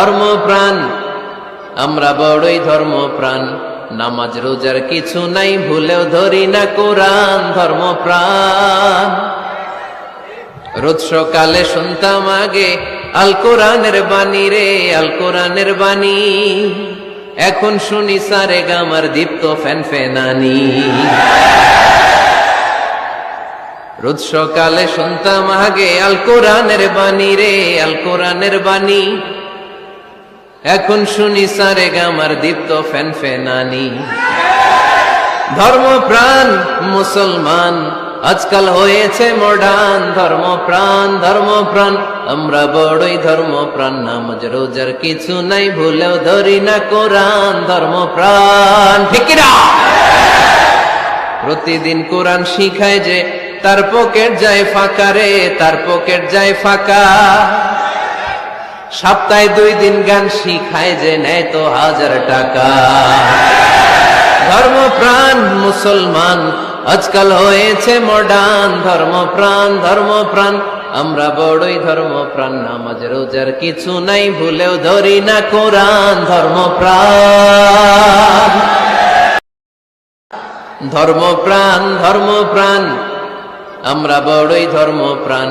ধর্মপ্রাণ। আমরা বড়ই ধর্মপ্রাণ। নামাজ, রোজার কিছু নাই, ভুলেও ধরি না কোরআন, ধর্মপ্রাণ। রোজ সকালে শুনতাম আগে, আল কোরআনের বাণী রে, আল কোরআনের বাণী। এখন শুনি সারে গামার দীপ্ত ফ্যান ফেনানি রোজ সকালে শুনতাম আগে, আল কোরআনের বাণী রে, আল কোরআনের বাণী। এখন শুনি সারে গামার দীপ্ত ফ্যান ফেনানি ধর্ম প্রাণ মুসলমান, আজকাল হয়েছে মডান ধর্ম প্রাণ ধর্ম প্রাণ আমরা বড়ই ধর্মপ্রাণ। নামাজ, রোজার কিছু নাই, ভুলেও ধরি না কোরআন। ধর্মপ্রাণ, ঠিক না? প্রতিদিন কোরআন শিখায় যে, তার পকেট যায় ফাঁকা রে, তার পকেট যায় ফাঁকা। সপ্তাহে দুই দিন গান শিখায় যে নেয় তো হাজার টাকা। ধর্ম প্রাণ মুসলমান, আজকাল হয়েছে মডার্ন ধর্ম প্রাণ আমরা বড়ই ধর্ম প্রাণ নামাজ, রোজার কিছু নাই, ভুলেও ধরি না কোরআন। ধর্ম প্রাণ ধর্ম প্রাণ ধর্ম প্রাণ আমরা বড়ই ধর্মপ্রাণ।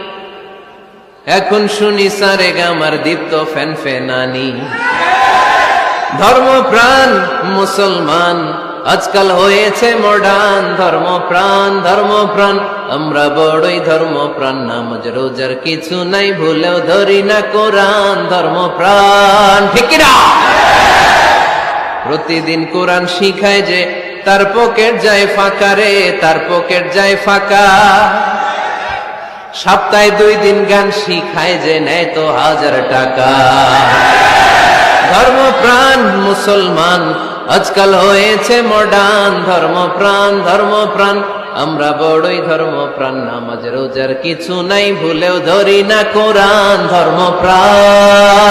এখন শুনি সারে গামার দীপ্ত ফ্যান ফেনানি ধর্ম প্রাণ মুসলমান, আজকাল হয়েছে মডার্ন ধর্ম প্রাণ আমরা বড়ই ধর্ম প্রাণ নামাজ, রোজার কিছু নাই, ভুলেও ধরি না কোরআন। ধর্মপ্রাণ, ঠিক না প্রতিদিন কোরআন শিখায় যে, তার পকেট যায় ফাঁকা রে, তার পকেট যায় ফাঁকা। সপ্তাহে দুই দিন গান শিখায় যে নেয় তো হাজার টাকা। ধর্ম প্রাণ মুসলমান, আজকাল হয়েছে মডার্ন ধর্ম প্রাণ আমরা বড়ই ধর্ম প্রাণ নামাজ রোজার কিছু নাই, ভুলেও ধরি না কোরআন। ধর্মপ্রাণ।